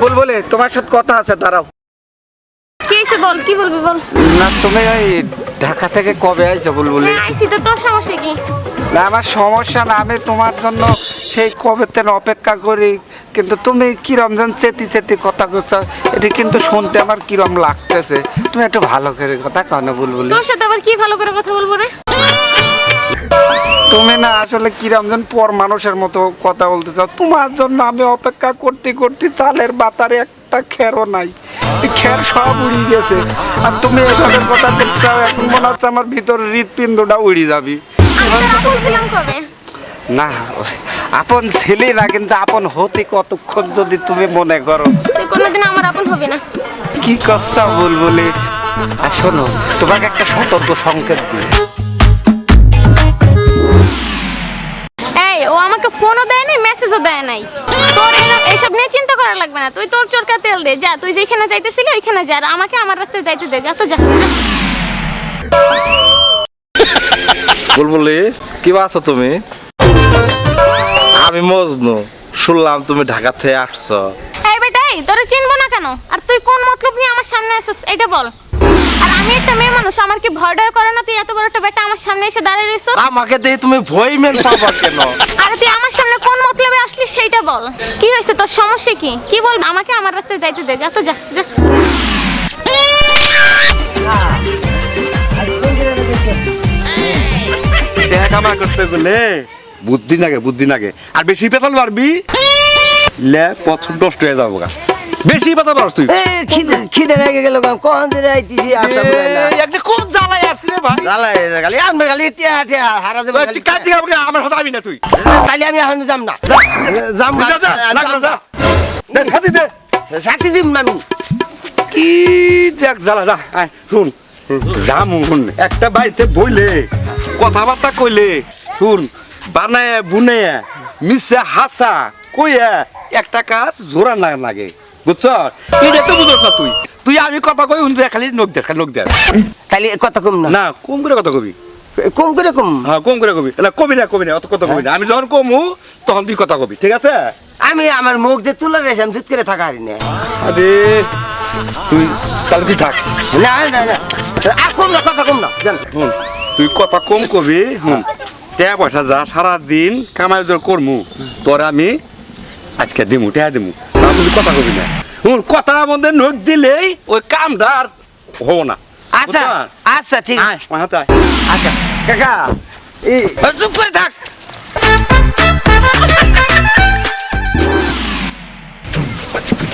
বুলবুলি তোমার সাথে কথা আছে দাঁড়াও। কি হয়েছে বল কি বলবি বল? না তুমি ওই ঢাকা থেকে কবে আইছো বুলবুলি তো তোর সমস্যা কি? না আমার সমস্যা না আমি তোমার জন্য সেই কবে তেন অপেক্ষা করি কিন্তু তুমি কিরম যেন চেতি চেতি কথা করছ এটি কিন্তু শুনতে আমার কিরম লাগতেছে। তুমি একটু ভালো করে কথা কেন বুলবুলি। তোর সাথে আবার কি ভালো করে কথা বলব রে? তুমি না আসলে কিরম যেন পর মানুষের মতো কথা বলতে চাও। তোমার জন্য আমি অপেক্ষা করতে করতে চালের বাতারে একটা খেরও নাই। এই খের সব উড়ি গেছে। আর তুমি এভাবে কথা বলছো এখন মনে হচ্ছে আমার ভিতর হৃৎপিণ্ডটা উড়ি যাবি। কবে? না আপন ছেলে না কিন্তু আপন হতে কতক্ষণ যদি তুমি মনে করো? তুই কোনোদিন আমার আপন হবে না। কি কষ্ট বুলবুলি? আর শোনো তোমাকে একটা সতর্ক সংকেত দিই। এই ও আমাকে ফোনও দেয় নাই মেসেজও দেয় নাই। তোর এরকম এসব নিয়ে চিন্তা করা লাগবে না। তুই তোর চরকা তেল দে যা তুই যেখানে যাইতেছিলি ওইখানে যা আর আমাকে আমার রাস্তায় যাইতে দে যা তো যা। যা। বুলবুলি কি আছো তুমি? আমি মজনু। শুনলাম তুমি ঢাকা থেকে আসছো। এই বেটাই তোরে চিনবো না কেন? আর তুই কোন মতলব নিয়ে আমার সামনে আসছিস এটা বল। আর আমি একটা মেয়ে মানুষ আমার কি ভয় ডয় করে না তুই এত বড় একটা বেটা আমার সামনে এসে দাঁড়িয়ে রইছ আমাকে দেখে তুমি ভয় মেন পাবা কেন? আর তুই আমার সামনে কোন মতলবে আসলি সেইটা বল। কি হয়েছে তোর সমস্যা কি? কি বল আমাকে আমার রাস্তায় যাইতে দে যা তো যা যা। দেখা কামা করতে গেলে বুদ্ধি নাগে বুদ্ধি নাগে। আর বেশি পেতাল পারবি লে পছন্দ নষ্ট হয়ে যাব গা বেশি পেতাল পারস তুই। খিদে খিদে লেগে গেল কখন ধরে আইতিছি না। এই, একটা কোন জ্বালাই আছি রে ভাই? জ্বালা খালি আমি খালি টিয়া টিয়া হারা দেবো তুই কাজ আমাকে আমার সাথে আবি না তুই? তাহলে আমি এখন যাম না। যাম না যা, লাগল, যা। দে, খাতি দে। সাথে দিম না আমি। কি দেখ জ্বালা যা শুন। জামুন একটা বাড়িতে বইলে কথাবার্তা কইলে শুন। বানায় বুনে মিশে হাসা কইয়া একটা কাজ জোরা না লাগে। বুঝছ? এটা তো বুঝছ না তুই। তুই আমি কথা কই উনি খালি নখ দেখ নখ দেখ। তাহলে কথা কম না। না কম করে কথা কবি। কম করে কম। হ্যাঁ কম করে কবি। না কবি না কবি না অত কথা কবি না। আমি যখন কমু তখন তুই কথা কবি ঠিক আছে? আমি আমার মুখ যে তুলে রেখে আমি জুত করে থাকা হারি না। আরে তুই তাহলে তুই থাক। না না না। আর কম না কথা কম না জান। তুই কথা কম কবি হুন টাকা পয়সা যা সারা দিন কামাই জোর করমু তোর আমি আজকে দিমু টাকা দিমু। তা তুই কথা কবি না। কথার মধ্যে নখ দিলেই ওই কামটা আর হব না। আচ্ছা আচ্ছা ঠিক হাতে আচ্ছা কাকা এই চুপ করে থাক।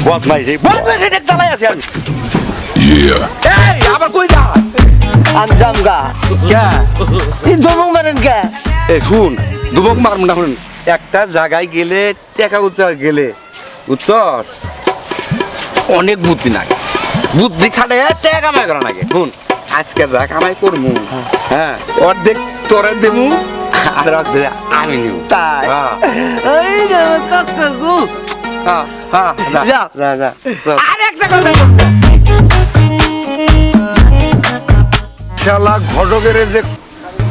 বদমাই রে বদমাই রে চালাই আছি আমি। এই আবার কই যা আমি যাম গা। কে? এই জমক মারেন কে? শুন দুবক মারম না শুন একটা জায়গায় গেলে টাকা উচ্চার গেলে উত্তর অনেক বুদ্ধি লাগে। বুদ্ধি খাটে টাকা কামাই করা লাগে। শুন আজকে যা কামাই করব হ্যাঁ অর্ধেক তোরে দেবু আর অর্ধেক আমি নিব তাই? হ্যাঁ। হ্যাঁ হ্যাঁ যা যা। যা যা যা। আর একটা কথা শালা ঘটকের যে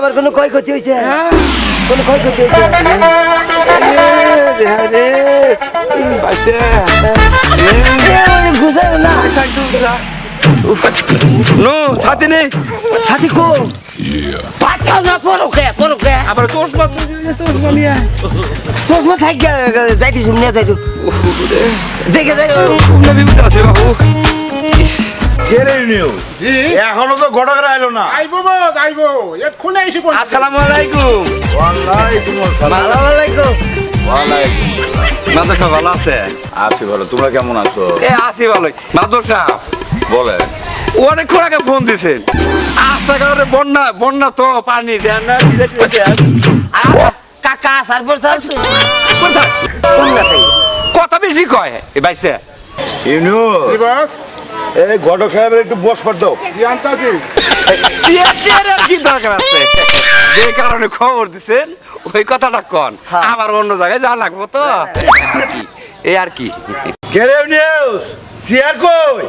আমার কোনো ক্ষয়ক্ষতি হয়েছে কোনো ক্ষয়ক্ষতি হয়েছে রে না নো ছাতি নেই সাথী কো। খাও না পরো কে পরো কে আবার মাত্র চশমা নিয়ে। চশমা থাক যাইতে শুনে যাইতো দেখে যাই তোমরা বিপদে আছে বাবু। এখনও তো ঘটকের আইলো না। আইবো বস আইবো। এক্ষুনি এসে পড়ছে। আসসালামু আলাইকুম। ওয়ালাইকুম আসসালাম। সালাম আলাইকুম ওয়ালাইকুম। মাদর সাহেব ভালো আছে? আছি বলো তোমরা কেমন আছো? এ আছি ভালোই। মাদর সাহেব বলে। অনেকক্ষণ আগে ফোন দিছেন রাস্তাঘাটে বন্যা বন্যা তো পানি দেন না? আচ্ছা, কাকা না তাই কথা বেশি কয় এ বাইসে। ইউনু এই ঘটক সাহেবের একটু বসবার দাও। কি দরকার আছে? যে কারণে খবর দিছেন ওই কথাটা কন। হ্যাঁ। আমার অন্য জায়গায় যাওয়া লাগবো তো। কি, এই আর কি? কেরে নিউজ সিয়ার কই?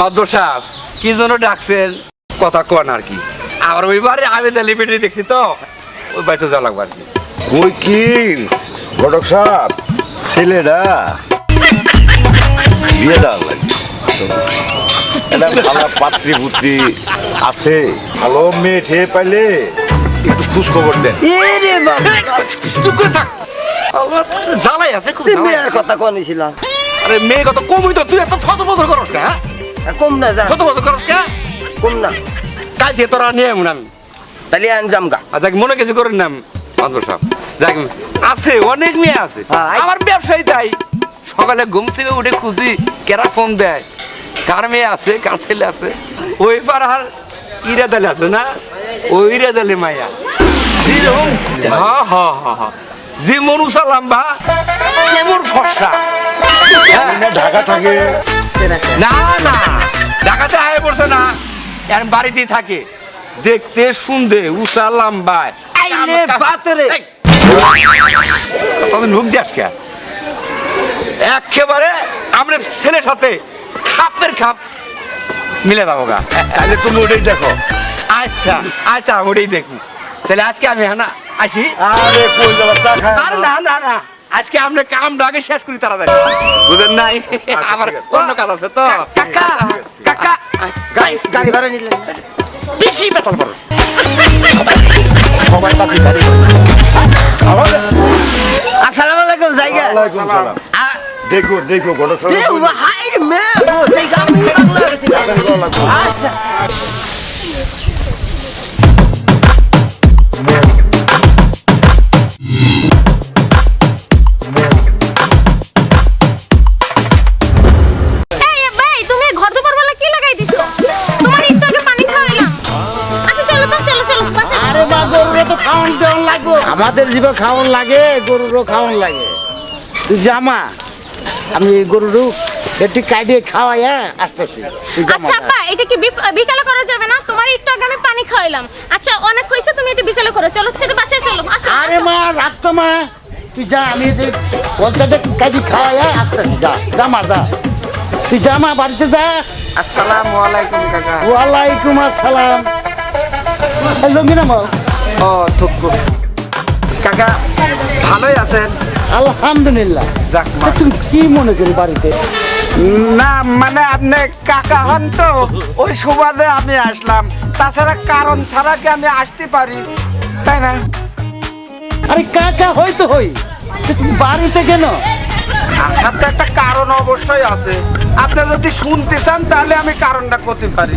মাদ্র সাহেব কি জন্য ডাকছেন? কথা কন আর কি। আমার ওইবারে আবেদা লিমিটে দেখছি তো। ওই বাড়িতে যাওয়া লাগবে আর কি। ওই কি? ঘটক সাহেব ছেলেরা বিয়ে দেওয়া লাগে এটা ভালো পাত্রী পুত্রী আছে। ভালো মেয়ে ঠেয়ে পাইলে একটু খোঁজ খবর দেন। এ বাবা। চুপ করে থাক। আমার জ্বালাই আছে খুব তুই জ্বালাই মেয়ের কথা কনিছিলাম আরে মেয়ে কত কমই তো তুই এত করস না কম না যা। কত ফসল করস কে? কম না। কাল তোরা নিয়ে এমন আমি। তাহলে মনে কিছু করেন না মাদ্র সাহেব যাক আছে অনেক মেয়ে আছে। হ্যাঁ, আমার ব্যবসায়ী তাই। সকালে ঘুম থেকে উঠে খুঁজি কেরা ফোন দেয়? কার মেয়ে আছে কার ছেলে আছে? ওই পাড়ার ইরা দালে আছে না? ওই ইরা দালে মাইয়া যেরকম হা হা হা যে মনুষা লাম্বা। কেমন ফর্সা? হ্যাঁ। ঢাকা থাকে। না না ঢাকাতে আয় পড়ছে না। এর বাড়িতেই থাকে। দেখতে শুনতে উষা লাম্বায় আইলে বাতরে তখন ঢুক দিয়ে একেবারে আমরা ছেলের সাথে খাপের খাপ। মিলে যাব গা। তাহলে তুমি ওটাই দেখো। আচ্ছা আচ্ছা ওটাই দেখব তাহলে আজকে আমি হ্যাঁ আসি? আরে কই যাবা চা খায় আর না না না আজকে আমরা কামটা আগে শেষ করি তাড়াতাড়ি। বুঝেন নাই? আমার অন্য কাজ আছে তো। কাকা কাকা গাড়ি গাড়ি ভাড়া নিলেন। বেশি বেতন করো। আসসালামু আলাইকুম জায়গা। দেখো দেখো ঘটক মে ও দেখো আমি বাংলা গেছিলাম আচ্ছা। আচ্ছা আমাদের জীবে খাওয়ান লাগে গরুরও খাওয়ান লাগে। তুই জামা আমি এই গরুরও একটি কাটিয়ে খাওয়াই হ্যাঁ আসতেছি। আচ্ছা আপা এটা কি বিক- বিকালে করা যাবে না? তোমার একটু আগে আমি পানি খাওয়াইলাম। আচ্ছা অনেক হয়েছে তুমি এটা বিকালে করো। চলো সেটা বাসায় চলো। আসো আরে মা রাখতো মা। তুই যা আমি যে পঞ্চায়েতে কাটি হ্যাঁ আসতেছি যা জামা যা। তুই জামা বাড়িতে যা। আসসালামু আলাইকুম কাকা। ওয়ালাইকুম আসসালাম। লঙ্গিনা মা ও থুকু কাকা ভালোই আছেন? আলহামদুলিল্লাহ। যাক তা তুমি কি মনে করি বাড়িতে? না মানে আপনি কাকা হন তো। ওই সুবাদে আমি আসলাম। তাছাড়া কারণ ছাড়া কি আমি আসতে পারি? তাই না? আরে কাকা হই তা তুমি বাড়িতে কেন? আসার তো একটা কারণ অবশ্যই আছে। আপনি যদি শুনতে চান তাহলে আমি কারণটা করতে পারি।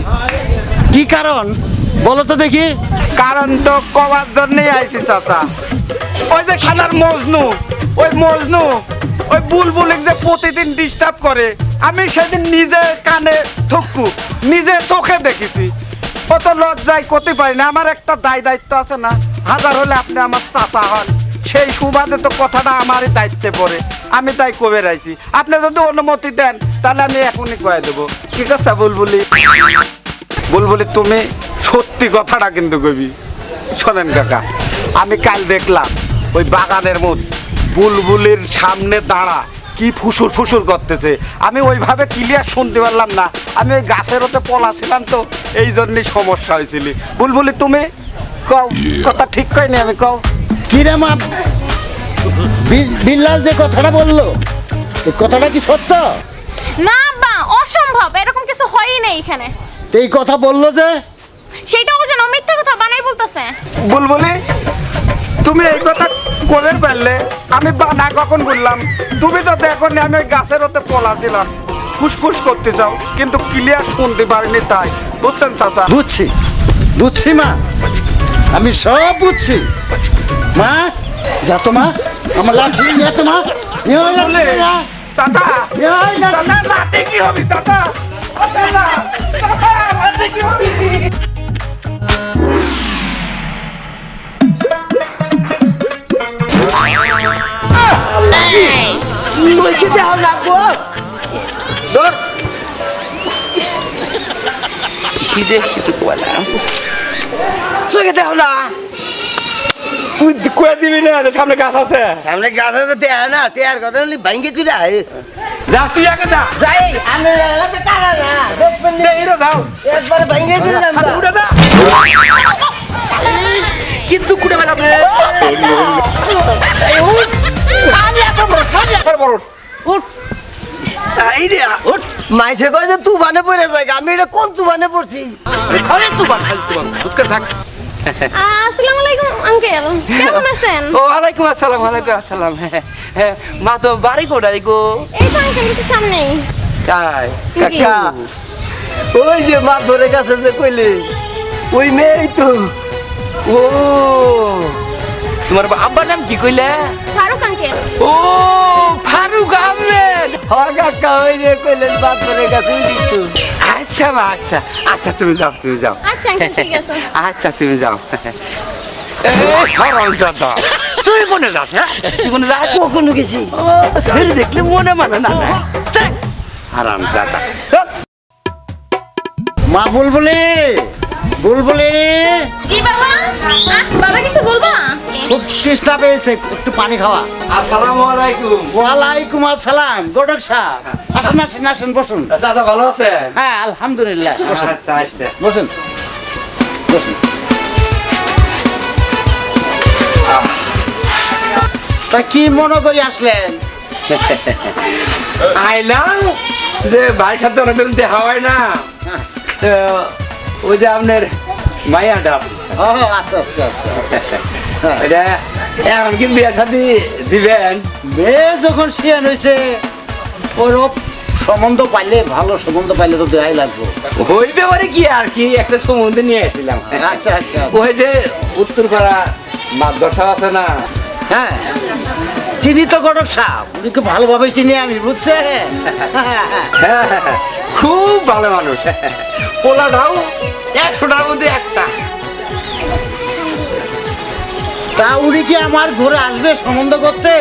কি কারণ? বলো তো দেখি। কারণ তো কবার জন্যই আইছি চাচা। ওই যে সালার মজনু। ওই মজনু। ওই বুলবুলিক যে প্রতিদিন ডিস্টার্ব করে, আমি সেদিন নিজে কানে থুকু নিজে চোখে দেখেছি। কত লজ্জায় করতে পারি না আমার একটা দায় দায়িত্ব আছে না, হাজার হলে আপনি আমার চাচা হন। সেই সুবাদে তো কথাটা আমারই দায়িত্বে পড়ে, আমি তাই কবে রাইছি। আপনি যদি অনুমতি দেন, তাহলে আমি এখনই কয়ে দেবো। ঠিক আছে, বুলবুলি? বুলবুলি, তুমি সত্যি কথাটা কিন্তু কবি শোনেন কাকা, আমি কাল দেখলাম, ওই বাগানের মধ্যে বুলবুলির সামনে দাঁড়া। কি ফুসুর ফুসুর করতেছে? আমি ওইভাবে ক্লিয়ার শুনতে পারলাম না। আমি ওই গাছের ওতে পলা ছিলাম তো এই জন্যই সমস্যা হয়েছিল। বুলবুলি তুমি কও কথা ঠিক কয়নি আমি কও? কি রে মা বিল্লাল যে কথাটা বলল এই কথাটা কি সত্য? না বা অসম্ভব এরকম কিছু হয়ই নেই এখানে। এই কথা বলল যে? সেটা যেন মিথ্যা কথা বানাই বলতেছে। বুলবুলি তুমি এই কথা কোলের পারলে আমি বানা কখন বললাম? তুমি তো দেখো নি আমি ওই গাছের ওতে পলাছিলাম ফুসফুস করতে চাও কিন্তু ক্লিয়ার শুনতে পারিনি তাই। বুঝছেন চাচা? বুঝছি। বুঝছি মা। আমি সব বুঝছি। মা যা তো মা। আমার লাঠি নিয়ে তো মা। চাচা চাচা লাঠি কি হবে চাচা? চাচা, চাচা, লাঠি কি হবে? চোখে দেহ লাগবো ধর। চোখে দেহ না তুই কয়ে দিবি না সামনে গাছ আছে সামনে গাছ আছে দেহ না তেয়ার কথা বলি ভাঙ্গে চুরে আয় যা তুই আগে যা যাই আমি এলাকাতে কারা না দেখবেন নি, আমরা কিন্তু কুড়ে বেলা মাইসে কয় যে তুফানে পড়ে যায় আমি এটা কোন তুফানে পড়ছি? খালি তোমার খালি তোমার দুঃখে থাক। আসসালামু আলাইকুম আঙ্কেল কেমন আছেন? ও ওয়ালাইকুম আসসালাম ওয়ালাইকুম আসসালাম। হ্যাঁ, হ্যাঁ, মা তো বাড়ি কোটাই গো? এই তো আঙ্কেল একটু সামনেই। তাই কাকা। ওই যে মা ধরে গেছে যে কইলে ওই মেয়েই তো। ও তোমার আব্বার নাম কি কইলে? ফারুক আঙ্কেল। ও ফারুক আহমেদ। হ কাকা ওই যে কইলেন ধরে গেছে ওই তো। আচ্ছা মা আচ্ছা। আচ্ছা তুমি যাও তুমি যাও। আচ্ছা আঙ্কেল ঠিক আছে। আচ্ছা তুমি যাও। তুই কোনে যাস হ্যাঁ? তুই কোনে যাস? কখনো গেছি? দেখলে মনে মানে না না হারাম জাদা। মা বুলবুলি! বুলবুলি জি বাবা আস বাবা কিছু বলব? খুব চেষ্টা পেয়েছে একটু পানি খাওয়া। আসসালামু আলাইকুম। ওয়ালাইকুম আসসালাম গোডক সাহেব। আসেন আসেন আসেন বসুন। দাদা ভালো আছেন? হ্যাঁ আলহামদুলিল্লাহ বসুন। আচ্ছা আচ্ছা। বসুন। বসুন। তা কি মনে করি আসলেন? আইলাম যে ভাইয়ের সাথে অনেকদিন দেখা হয় না। তো ওই যে আপনার মাইয়া ডাব ও আচ্ছা আচ্ছা আচ্ছা। এটা এখন কি বিয়ে শাদি দিবেন? মেয়ে যখন শিয়ান হয়েছে সম্বন্ধ পাইলে ভালো সম্বন্ধ পাইলে তো দেখাই লাগবো। হইবে পারে কি আর কি? একটা সম্বন্ধে নিয়ে আসছিলাম। আচ্ছা আচ্ছা। ওই যে উত্তরপাড়া মাদ্রাসা আছে না? হ্যাঁ। চিনি তো গটক সাপ ওদিকে ভালোভাবে চিনি আমি বুঝছে হ্যাঁ, হ্যাঁ, হ্যাঁ, খুব ভালো মানুষ। পোলাটাও একশোটার মধ্যে একটা। তা উনি কি আমার ঘরে আসবে সম্বন্ধ করতে?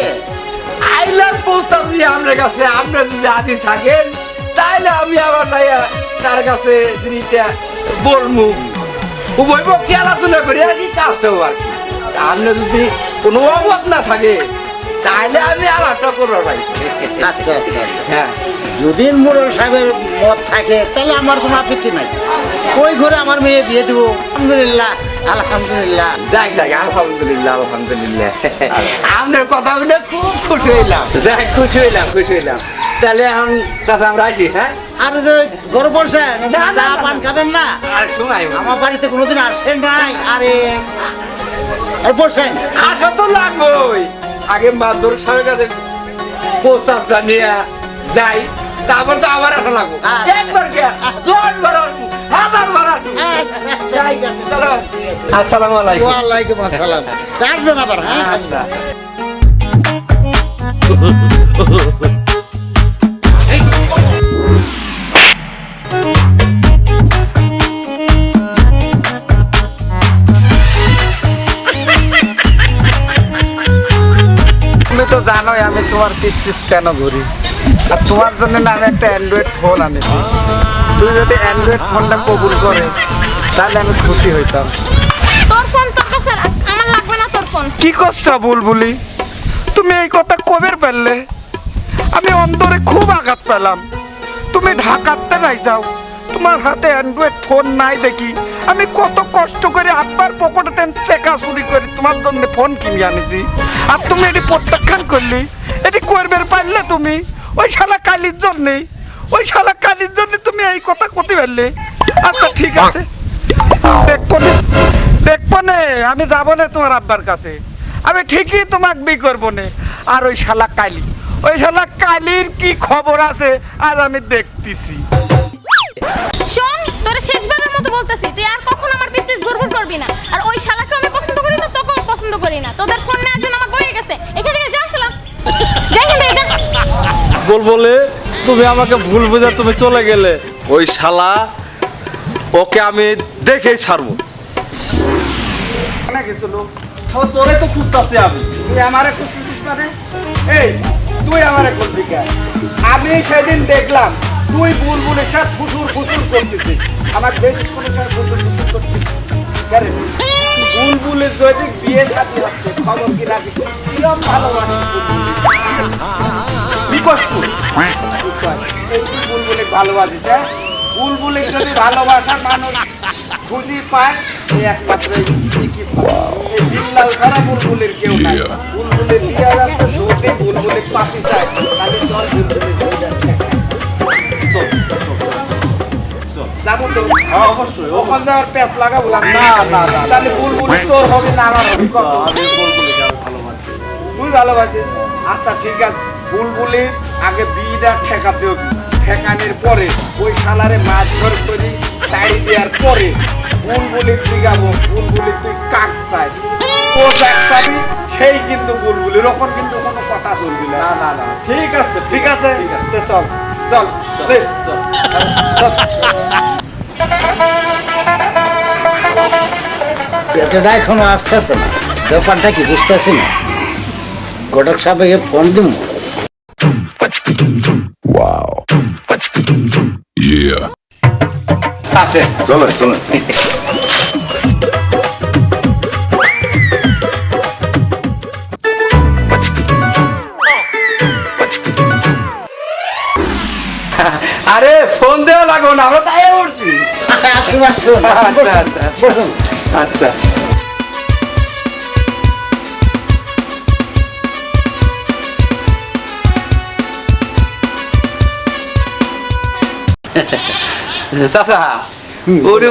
আইলাম প্রস্তাব দিয়ে আপনার কাছে আপনার যদি আদি থাকেন তাহলে আমি আবার যাইয়া তার কাছে জিনিসটা বলব। উভয় পক্ষে আলোচনা করি আর কি কাজটা আর কি। আপনি যদি কোনো অভাব না থাকে তাহলে আমি আলাদা করব ভাই। আচ্ছা আচ্ছা আচ্ছা। হ্যাঁ। যদি মোড়ল সাহেবের মত থাকে তাহলে আমার কোনো আপত্তি নাই। ওই ঘরে আমার মেয়ে বিয়ে দেবো। আলহামদুলিল্লাহ আলহামদুলিল্লাহ। যাক যাক আলহামদুলিল্লাহ আলহামদুলিল্লাহ। আপনার কথা শুনে খুব খুশি হইলাম। যাক খুশি হইলাম খুশি হইলাম। তাহলে এখন কাছে আমরা আসি হ্যাঁ? আর যে ঘরে বলছেন চা পান খাবেন না? আর সময় আমার বাড়িতে কোনোদিন আসেন নাই। আরে বসেন। আসা তো লাগবেই। আগে মাদুর সাহেবের কাছে প্রস্তাবটা নিয়ে যাই। তারপর তো আবার আসা লাগবো। আচ্ছা। একবার কে দশ বার আসব হাজার বার আসব যাই গেছে চলো। আসসালামু আলাইকুম। ওয়ালাইকুম আসসালাম। আসবেন আবার হ্যাঁ? আচ্ছা। তুমি তো জানোই আমি তোমার পিস পিস কেন ঘুরি? আর তোমার জন্য না আমি একটা অ্যান্ড্রয়েড ফোন আনেছি। তুমি যদি অ্যান্ড্রয়েড ফোনটা কবুল করে তাহলে আমি খুশি হইতাম। তোর ফোন তোর কাছে রাখ। আমার লাগবে না তোর ফোন কি করছ বুলবুলি? তুমি এই কথা কবের পেলে আমি অন্তরে খুব আঘাত পেলাম। তুমি ঢাকাতে নাই যাও। তোমার হাতে অ্যান্ড্রয়েড ফোন নাই দেখি। আমি কত কষ্ট করে আব্বার পকেটে টাকা চুরি করে তোমার জন্য ফোন কিনে আনেছি। আর তুমি এটি প্রত্যাখ্যান করলি। এটি করবে পারলে তুমি। ওই শালা কালির জন্যে ওই শালা কালির জন্য তুমি এই কথা করতে পারলে আচ্ছা ঠিক আছে। দেখব নে দেখব নে আমি যাব না তোমার আব্বার কাছে। আমি ঠিকই তোমাকে বি করব নে। আর ওই শালা কালি ওই শালা কালির কি খবর আছে আজ আমি দেখতেছি। শোন তোর শেষবারের মতো বলতেছি তুই আর কখন আমার পিস পিস ঘুরঘুর করবি না। আর ওই শালাকে আমি পছন্দ করি না তোকেও পছন্দ করি না। তোদের ফোন নেওয়ার জন্য আমার বয়ে গেছে। এখান থেকে যা শালা। যা এখান থেকে বলে? তুমি আমাকে ভুল বুঝে তুমি চলে গেলে। ওই শালা ওকে আমি দেখেই ছাড়বো। তোরে তো খুঁজতেছি আমি। তুই আমারে খুঁজতেছিস মানে? এই তুই আমারে করবি আমি সেদিন দেখলাম তুই বুলবুলের সাথে ফুসুর ফুসুর করতেছিস। আমার দেশ কোনো সাথে ফুসুর ফুসুর করছিস বুলবুলের যদি বিয়ে সাথে আসছে খবর কি রাখি ভালোবাসি তুই বুলবুলে ভালোবাসিস হ্যাঁ বুলবুলে যদি ভালোবাসার মানুষ খুঁজি পায় এই একমাত্র। বিল্লাল ছাড়া কেউ নাই বুলবুলের দিয়ে অবশ্যই ওখান যাওয়ার তাহলে বুলবুলি তোর হবে না আমার হবে তুই ভালোবাসিস আচ্ছা ঠিক আছে বুলবুলির আগে বিটা ঠেকাতে হবে। ঠেকানোর পরে ওই শালারে মাছ ধর করি তাড়ি দেওয়ার পরে বুলবুলি শিখাবো বুলবুলি তুই কাক চাই। ও চাবি সেই কিন্তু বুলবুলির ওখন কিন্তু কোনো কথা চলবি না। না না ঠিক আছে ঠিক আছে। চল চল এখনও আসতেছে না। ব্যাপারটা কি বুঝতেছি না। ঘটক সাহেবকে ফোন দিব আছে। চলো চলো আরে ফোন দেওয়া লাগো না আমরা তাই উঠছি। আসুন আসুন আচ্ছা আচ্ছা। চাচা ওরে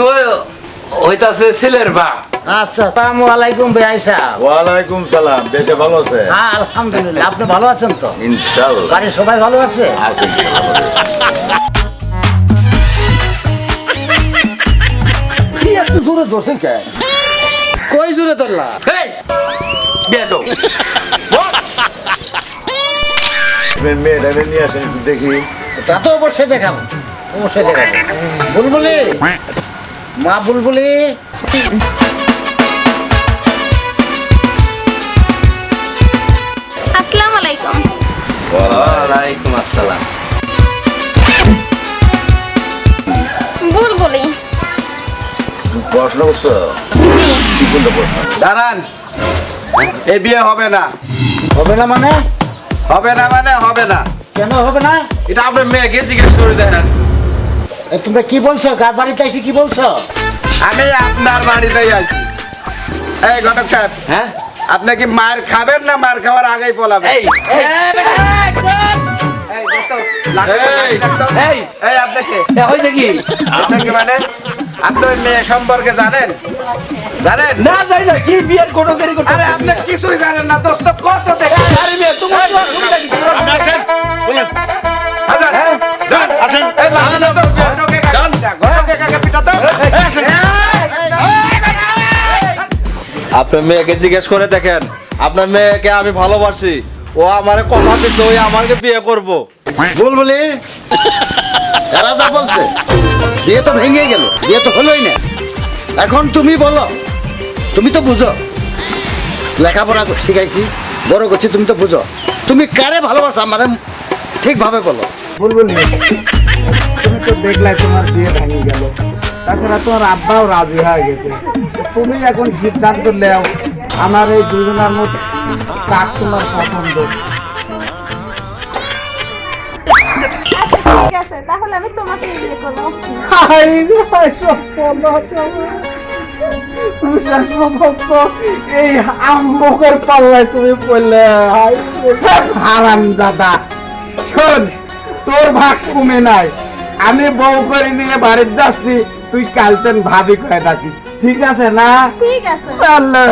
হইতাছে ছেলের বাপ আচ্ছা আসসালামু আলাইকুম বেআই সাহেব ওয়ালাইকুম সালাম দেশে ভালো আছে? হ্যাঁ আলহামদুলিল্লাহ আপনি ভালো আছেন তো? ইনশাল্লাহ। বাড়ির সবাই ভালো আছে? আছেন কি একটু দূরে ধরছেন কে? কই জুড়ে ধরলা? এই তো। মেয়েটা নিয়ে আসেন দেখি। তা তো অবশ্যই দেখাবো। বুলবুলি! মা বুলবুলি! আসসালামু আলাইকুম। ওয়ালাইকুম আসসালাম। বুলবুলি। পড়াশোনা করছ? কি পড়াশোনা? দাঁড়ান এ বিয়ে হবে না। হবে না মানে? হবে না মানে হবে না। কেন হবে না? এটা আপনার মেয়েকে জিজ্ঞেস করে দেখেন। তোমরা কি বলছো? কার বাড়িতে এসে কি বলছো? আমি আপনার বাড়িতেই আছি এই ঘটক সাহেব হ্যাঁ? আপনি কি মার খাবেন না মার খাওয়ার আগেই পলাবেন? এই এই। এই দোস্ত, লাঠি তো, লাঠি এই। এই আপনি কে? এ হইছে কি? আচ্ছা কি মানে? আপনি মেয়ে সম্পর্কে জানেন? জানেন? না যাই না কি বিয়ের কোনো দেরি করতে আরে আপনি কিছুই জানেন না দোস্ত কত দেখে আরে মেয়ে তুমি আপনার মেয়েকে জিজ্ঞেস করে দেখেন। আপনার মেয়েকে আমি ভালোবাসি। ও আমার কথা দিচ্ছে ওই আমাকে বিয়ে করব। বুলবুলি এরা যা বলছে বিয়ে তো ভেঙে গেল বিয়ে তো হলোই না। এখন তুমি বলো তুমি তো বুঝো লেখাপড়া শিখাইছি বড় করছি তুমি তো বুঝো। তুমি কারে ভালোবাসো আমার ঠিকভাবে বলো। বুলবুলি তুমি তো দেখলে তোমার বিয়ে ভেঙে গেল। তাছাড়া তোমার আব্বাও রাজি হয়ে গেছে। তুমি এখন সিদ্ধান্ত নেও আমার এই দুজনের মধ্যে কার তোমার পছন্দ? তাহলে আমি তোমাকে বিয়ে করব। হাই রে, সব পলাশ আমার। তুমি শেষ পর্যন্ত এই আম্বকের পাল্লায় তুমি পড়লে হাই হারাম দাদা শোন তোর ভাগ কমে নাই। আমি বউ করে নিয়ে বাড়িতে যাচ্ছি তুই কালতেন ভাবি কয়ে ডাকি ঠিক আছে না? ঠিক আছে। চলো।